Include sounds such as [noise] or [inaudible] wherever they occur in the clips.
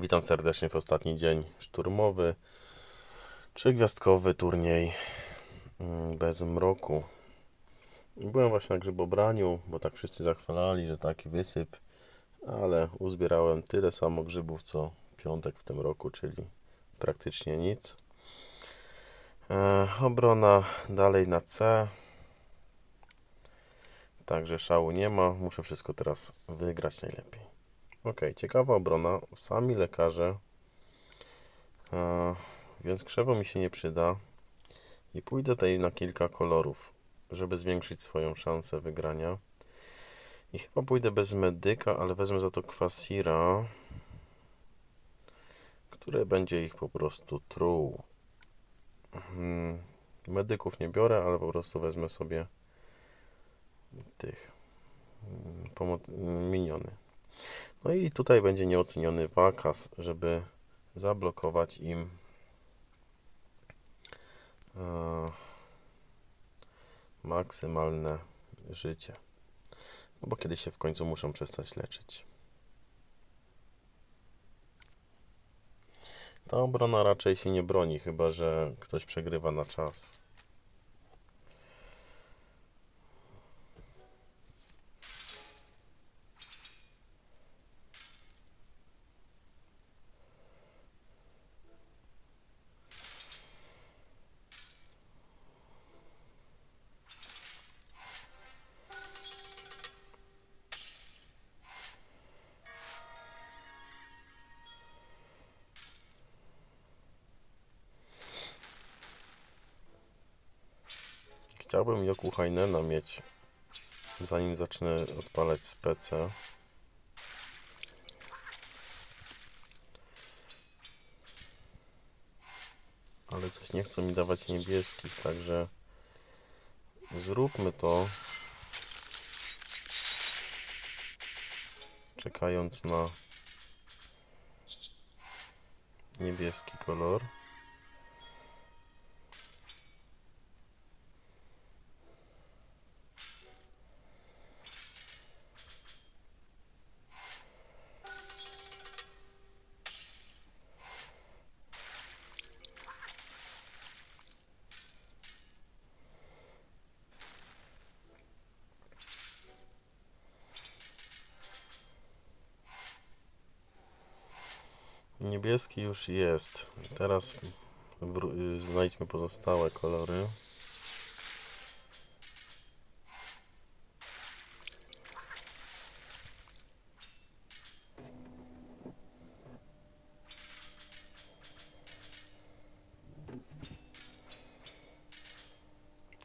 Witam serdecznie w ostatni dzień szturmowy. Trzygwiazdkowy turniej mm, bez mroku. Byłem właśnie na grzybobraniu, bo tak wszyscy zachwalali, że taki wysyp, ale uzbierałem tyle samo grzybów co piątek w tym roku, czyli praktycznie nic. E, obrona dalej na C. Także szału nie ma. Muszę wszystko teraz wygrać najlepiej. Ok, ciekawa obrona. Sami lekarze. E, więc krzewo mi się nie przyda. I pójdę tutaj na kilka kolorów, żeby zwiększyć swoją szansę wygrania. I chyba pójdę bez medyka, ale wezmę za to kwasira, które będzie ich po prostu truł. Hmm, medyków nie biorę, ale po prostu wezmę sobie tych mm, pomo- miniony. No i tutaj będzie nieoceniony wakas, żeby zablokować im e, maksymalne życie. No bo kiedyś się w końcu muszą przestać leczyć. Ta obrona raczej się nie broni, chyba że ktoś przegrywa na czas. Chciałbym Joku Heinena mieć, zanim zacznę odpalać spece. Ale coś nie chcą mi dawać niebieskich, także zróbmy to. Czekając na niebieski kolor. Niebieski już jest. Teraz znajdźmy pozostałe kolory.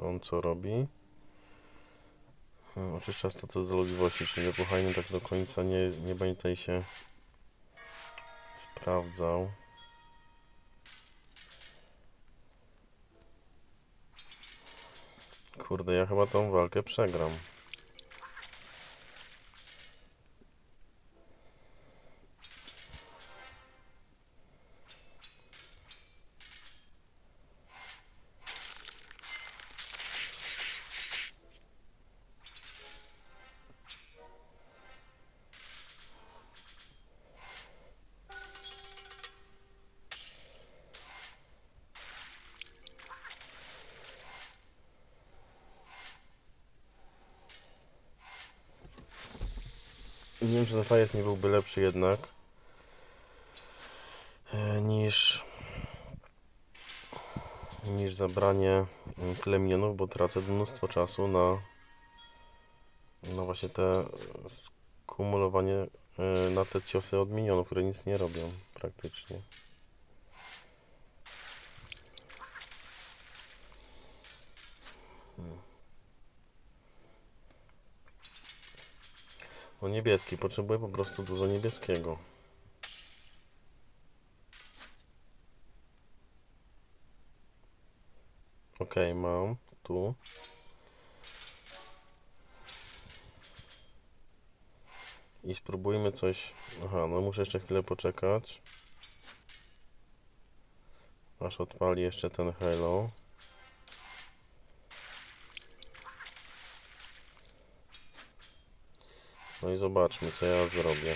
On co robi? Hmm, Oczyszcza status dolegliwości, czyli kochajny tak do końca nie, nie będzie tutaj się sprawdzał. Kurde, ja chyba tą walkę przegram. Wiem, czy ten fajec nie byłby lepszy jednak e, niż niż zabranie mm, tyle minionów, bo tracę mnóstwo czasu na na właśnie te skumulowanie e, na te ciosy od minionów, które nic nie robią praktycznie. No niebieski, potrzebuję po prostu dużo niebieskiego. Ok, mam tu. I spróbujmy coś. Aha, no muszę jeszcze chwilę poczekać. Aż odpali jeszcze ten Halo. No i zobaczmy, co ja zrobię.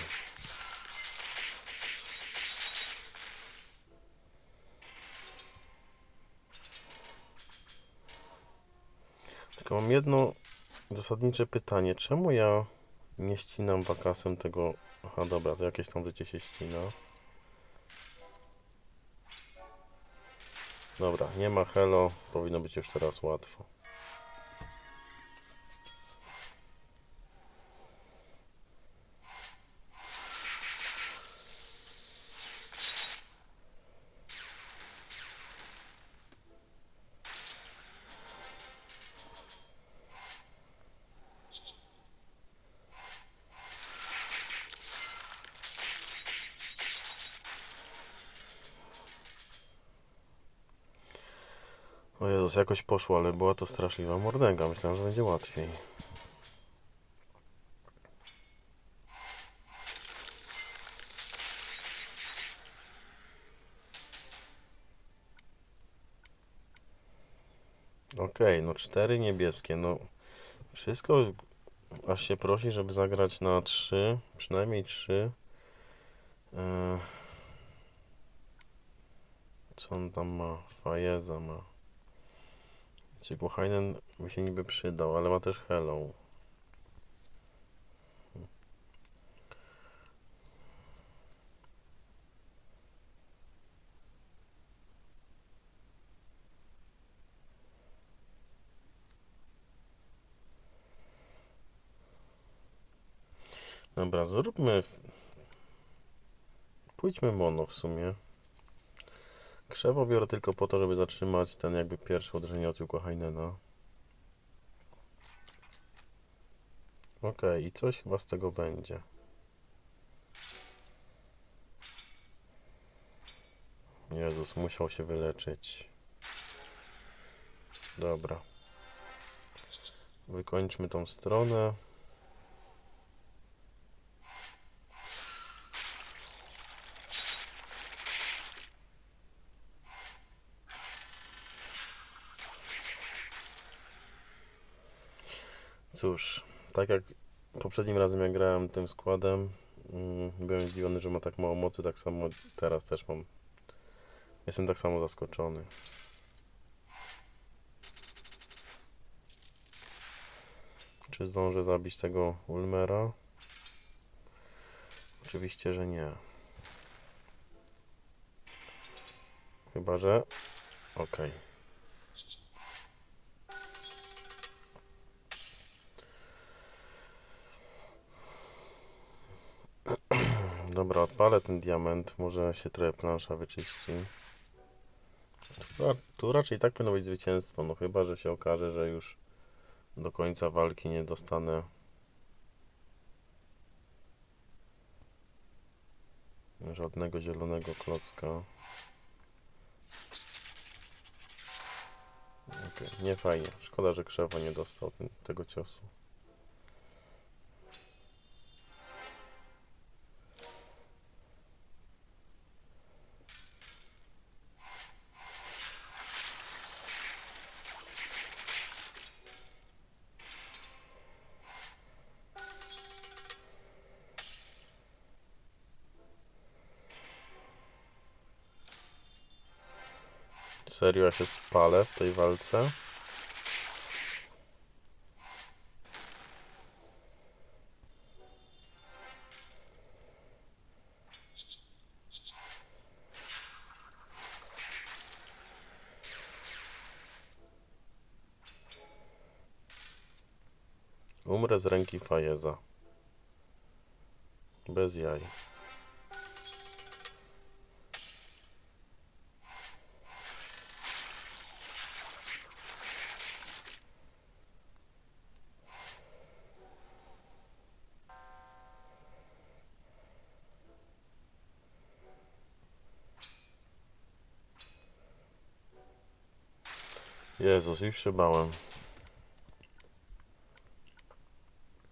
Tylko mam jedno zasadnicze pytanie. Czemu ja nie ścinam wakasem tego... Aha, dobra, to jakieś tam życie się ścina. Dobra, nie ma hello. Powinno być już teraz łatwo. Jezus, jakoś poszło, ale była to straszliwa mordęga. Myślałem, że będzie łatwiej. Okej, no cztery niebieskie, no wszystko aż się prosi, żeby zagrać na trzy, przynajmniej trzy. Eee, co on tam ma? Fajeza ma. Ciguhainen by się niby przydał, ale ma też Hello. Dobra, zróbmy. Pójdźmy mono w sumie. Krzewo biorę tylko po to, żeby zatrzymać ten jakby pierwsze uderzenie od Juko Heinena. Okej, i coś chyba z tego będzie. Jezus, musiał się wyleczyć. Dobra. Wykończmy tą stronę. Cóż, tak jak poprzednim razem jak grałem tym składem, mm, byłem zdziwiony, że ma tak mało mocy, tak samo teraz też mam. Jestem tak samo zaskoczony. Czy zdążę zabić tego Ulmera? Oczywiście, że nie. Chyba, że... Okej. Dobra, odpalę ten diament. Może się trochę plansza wyczyści. Tu, tu raczej tak powinno być zwycięstwo. No chyba, że się okaże, że już do końca walki nie dostanę żadnego zielonego klocka. Okej, nie fajnie. Szkoda, że krzewa nie dostał tego ciosu. Serio, ja się spalę w tej walce. Umrę z ręki Fajeza. Bez jaj. Jezus, już się bałem.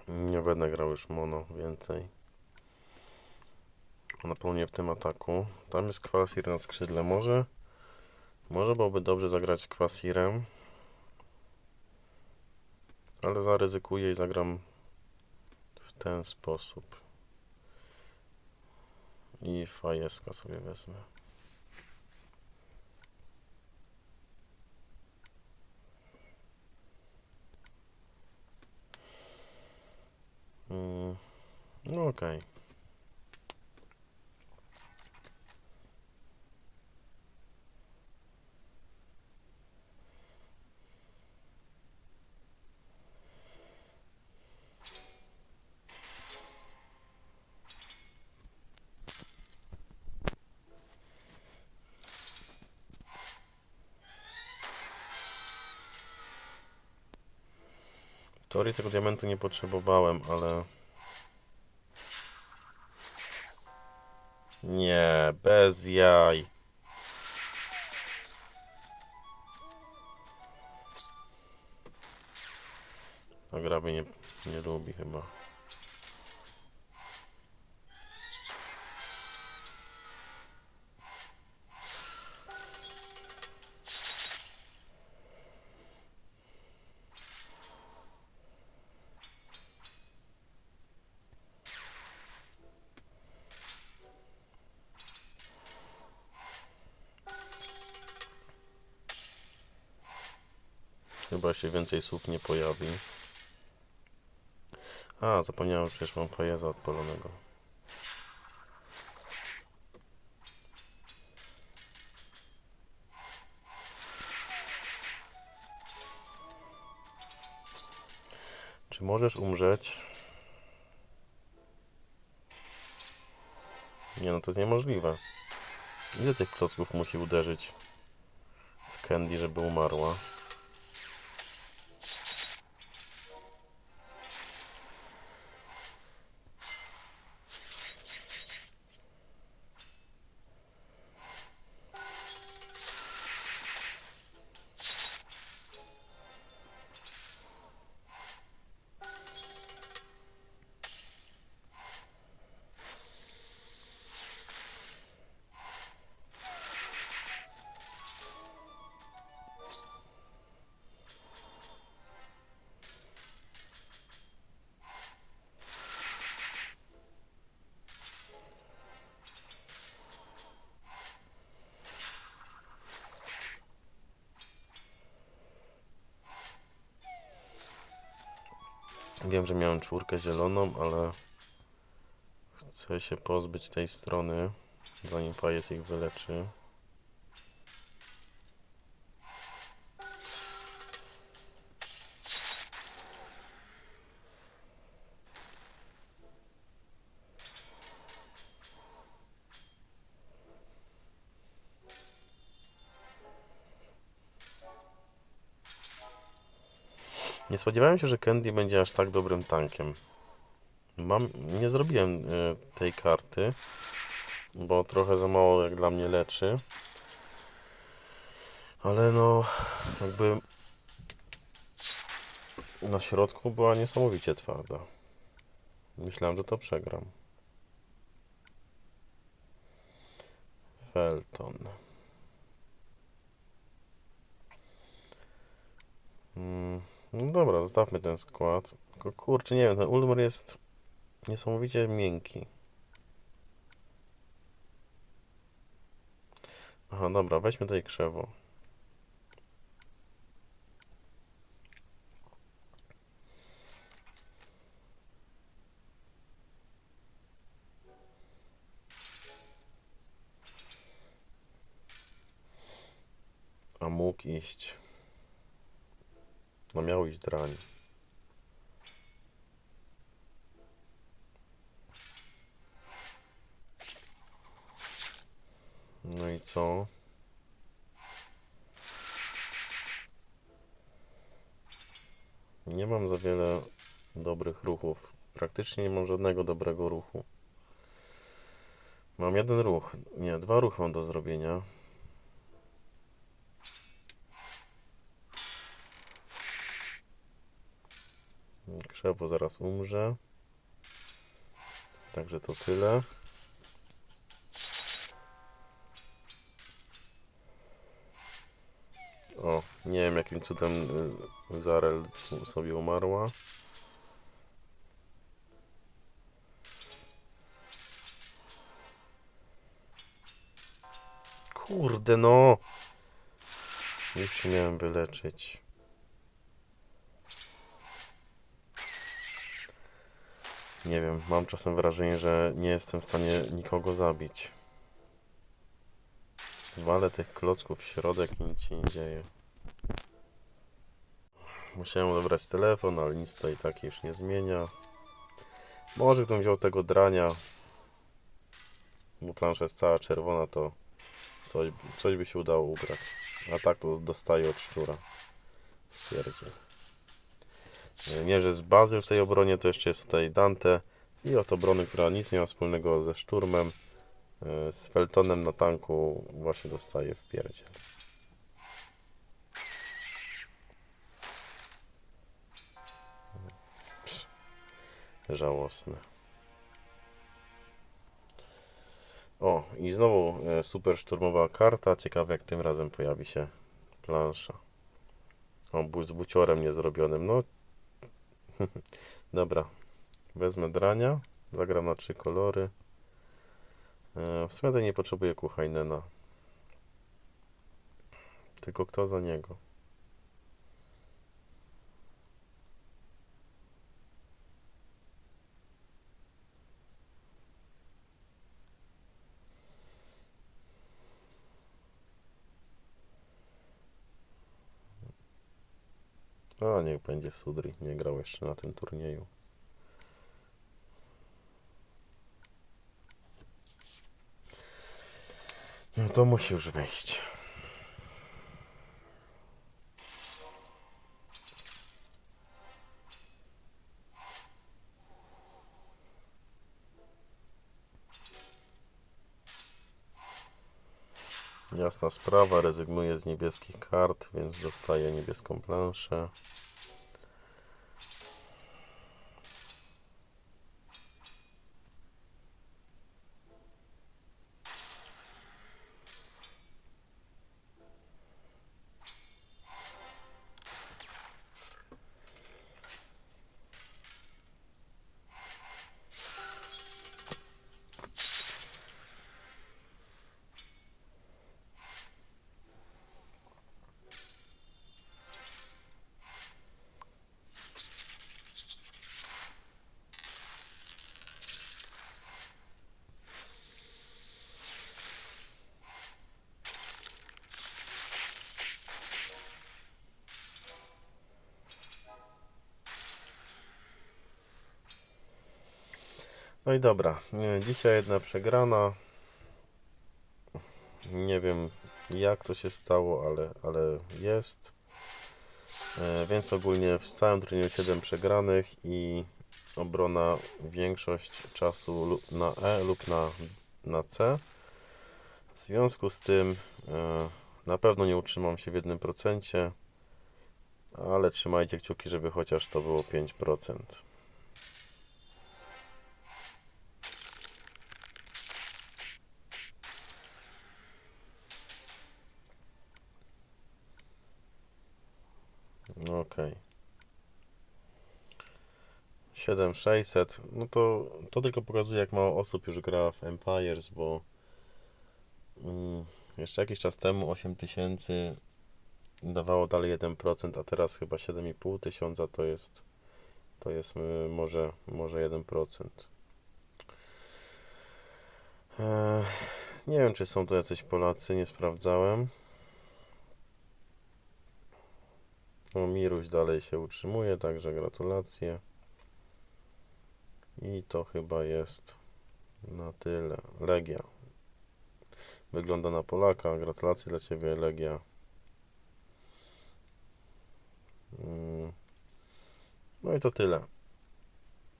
Nie będę grał już mono więcej. Na pewno w tym ataku. Tam jest Kwasir na skrzydle. Może, może byłoby dobrze zagrać Kwasirem. Ale zaryzykuję i zagram w ten sposób. I fajeska sobie wezmę. No okej. W teorii tego diamentu nie potrzebowałem, ale... bez jaj. A gra mnie nie, nie lubi chyba. Chyba się więcej słów nie pojawi. A, zapomniałem, przecież mam fajeza odpalonego. Czy możesz umrzeć? Nie no, to jest niemożliwe. Ile tych klocków musi uderzyć w Candy, żeby umarła? Wiem, że miałem czwórkę zieloną, ale chcę się pozbyć tej strony, zanim Fajes ich wyleczy. Nie spodziewałem się, że Candy będzie aż tak dobrym tankiem. Mam, nie zrobiłem y, tej karty, bo trochę za mało jak dla mnie leczy. Ale no, jakby na środku była niesamowicie twarda. Myślałem, że to przegram. Felton. Mm. No dobra, zostawmy ten skład. Tylko kurczę, nie wiem, ten Ulmer jest niesamowicie miękki. Aha, dobra, weźmy tutaj krzewo. A mógł iść. No miał iść drań. No i co? Nie mam za wiele dobrych ruchów. Praktycznie nie mam żadnego dobrego ruchu. Mam jeden ruch. Nie, dwa ruchy mam do zrobienia. Krzewo zaraz umrze. Także to tyle. O, nie wiem jakim cudem y, Zarel sobie umarła. Kurde no! Już się miałem wyleczyć. Nie wiem, mam czasem wrażenie, że nie jestem w stanie nikogo zabić. Walę tych klocków w środek i nic się nie dzieje. Musiałem odebrać telefon, ale nic to i tak już nie zmienia. Może gdybym wziął tego drania, bo plansza jest cała czerwona, to coś, coś by się udało ugrać. A tak to dostaję od szczura. Stwierdził. Że z bazy w tej obronie to jeszcze jest tutaj Dante i od obrony, która nic nie ma wspólnego ze szturmem. e, Z Feltonem na tanku właśnie dostaje w pierdzie. Żałosne. O, i znowu e, super szturmowa karta. Ciekawe jak tym razem pojawi się plansza. O, z buciorem niezrobionym. No, [laughs] dobra. Wezmę drania. Zagram na trzy kolory. E, w sumie nie potrzebuję Kuchainena. Tylko kto za niego? A, niech będzie Sudri. Nie grał jeszcze na tym turnieju. No to musi już wyjść. Jasna sprawa, rezygnuję z niebieskich kart, więc dostaję niebieską planszę. No i dobra, dzisiaj jedna przegrana. Nie wiem jak to się stało, ale, ale jest. E, więc ogólnie w całym turnieju 7 przegranych i obrona większość czasu na E lub na, na C. W związku z tym e, na pewno nie utrzymam się w jednym procencie, ale trzymajcie kciuki, żeby chociaż to było 5%. Okej. 7600. No to, to tylko pokazuje, jak mało osób już gra w Empires, bo mm, jeszcze jakiś czas temu 8000 dawało dalej 1%, a teraz chyba 7,5 tysiąca to jest to jest y, może, może 1%. Eee, nie wiem, czy są to jacyś Polacy, nie sprawdzałem. No, Miruś dalej się utrzymuje, także gratulacje. I to chyba jest na tyle. Legia. Wygląda na Polaka. Gratulacje dla Ciebie, Legia. Mm. No i to tyle.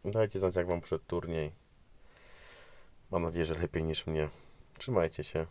Dajcie znać, jak Wam przed turniej. Mam nadzieję, że lepiej niż mnie. Trzymajcie się.